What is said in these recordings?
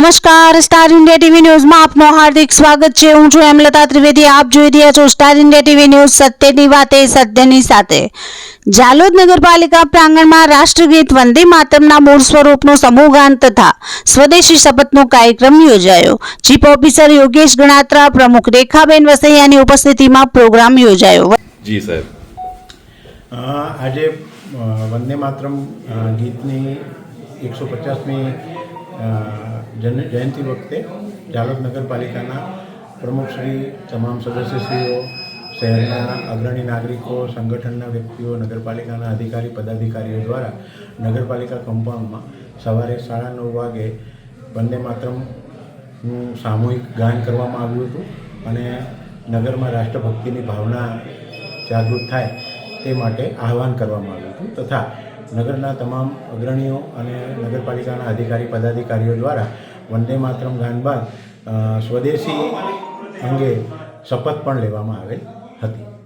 નમસ્કાર star India TV ન્યૂઝમાં આપનું હાર્દિક સ્વાગત છે. હું છું હેમલતા ત્રિવેદી. આપ જોઈ રહ્યા છો સ્ટાર ઇન્ડિયા ટીવી ન્યૂઝ સત્યની વાતે સત્યની સાથે. જાલોદ નગરપાલિકા પ્રાંગણમાં રાષ્ટ્રગીત વંદે માતરમના મૂળ સ્વરૂપનું સમૂહગાન તથા સ્વદેશી શપથનો કાર્યક્રમ યોજાયો. ચીફ ઓફિસર યોગેશ ગણાત્રા પ્રમુખ રેખાબેન વસૈયાની ઉપસ્થિતિમાં પ્રોગ્રામ યોજાયો. જી સાહેબ. આજે વંદે માતરમ ગીતની એકસો પચાસમી જન, જયંતિ વખતે જાલોદ નગરપાલિકાના પ્રમુખશ્રી તમામ સદસ્યશ્રીઓ, શહેરના અગ્રણી નાગરિકો, સંગઠનના વ્યક્તિઓ, નગરપાલિકાના અધિકારી, પદાધિકારીઓ દ્વારા નગરપાલિકા કમ્પાઉન્ડમાં સવારે સાડા નવ વાગે વંદે માતરમનું સામૂહિક ગાન કરવામાં આવ્યું હતું અને નગરમાં રાષ્ટ્રભક્તિની ભાવના જાગૃત થાય તે માટે આહવાન કરવામાં આવ્યું હતું તથા નગરના તમામ અગ્રણીઓ અને નગરપાલિકાના અધિકારી, પદાધિકારીઓ દ્વારા વંદે માતરમ ગાન બાદ સ્વદેશી અંગે શપથ પણ લેવામાં આવેલ હતી.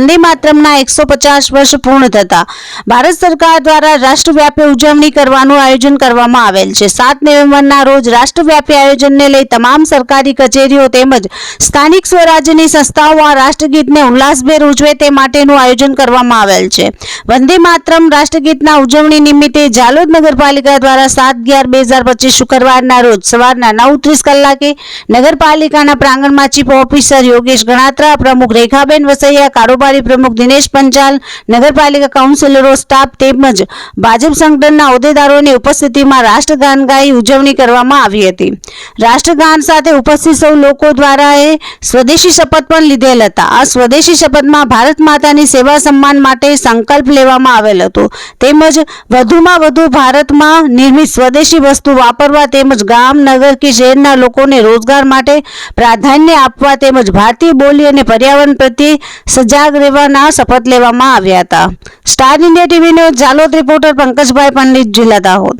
વંદે માતરમના એકસો પચાસ વર્ષ પૂર્ણ થતા. ભારત સરકાર દ્વારા રાષ્ટ્રવ્યાપી ઉજવણી કરવાનું આયોજન કરવામાં આવેલ છે. સાત નવેમ્બરના રોજ રાષ્ટ્રવ્યાપી આયોજનને લઈ તમામ સરકારી કચેરીઓ તેમજ સ્થાનિક સ્વરાજ્યની સંસ્થાઓ આ રાષ્ટ્રગીતને ઉલ્લાસભેર ઉજવે તે માટેનું આયોજન કરવામાં આવેલ છે. વંદે માતરમ રાષ્ટ્રગીતના ઉજવણી નિમિત્તે જાલોદ નગરપાલિકા દ્વારા સાત અગિયાર બે હજાર પચીસ શુક્રવારના રોજ સવારના નવ ત્રીસ કલાકે નગરપાલિકાના પ્રાંગણમાં ચીફ ઓફિસર યોગેશ ગણાત્રા, પ્રમુખ રેખાબેન વસૈયા, કારોબારી પ્રમુખ દિનેશ પંચાલ, નગરપાલિકા કાઉન્સિલરો, સ્ટાફ તેમજ ભાજપ સંગઠનના હોદ્દેદારોની ઉપસ્થિતિમાં રાષ્ટ્રગાન ગાઈ ઉજવણી કરવામાં આવી હતી. રાષ્ટ્રગાન સાથે ઉપસ્થિત સૌ લોકો દ્વારા એ સ્વદેશી શપથ પણ લીધેલ હતા. આ સ્વદેશી શપથમાં ભારત માતાની સેવા સન્માન માટે સંકલ્પ લેવામાં આવેલ હતો. તેમજ વધુમાં વધુ ભારતમાં નિર્મિત સ્વદેશી વસ્તુ વાપરવા તેમજ ગામ, નગર કે શહેરના લોકોને રોજગાર માટે પ્રાધાન્ય આપવા તેમજ ભારતીય બોલી અને પર્યાવરણ પ્રત્યે સજાગ રહેવાના શપથ લેવામાં આવ્યા હતા. સ્ટાર ઇન્ડિયા ટીવીનો જાલોદ રિપોર્ટર પંકજભાઈ પંડિત જિલ્લા દાહોદ.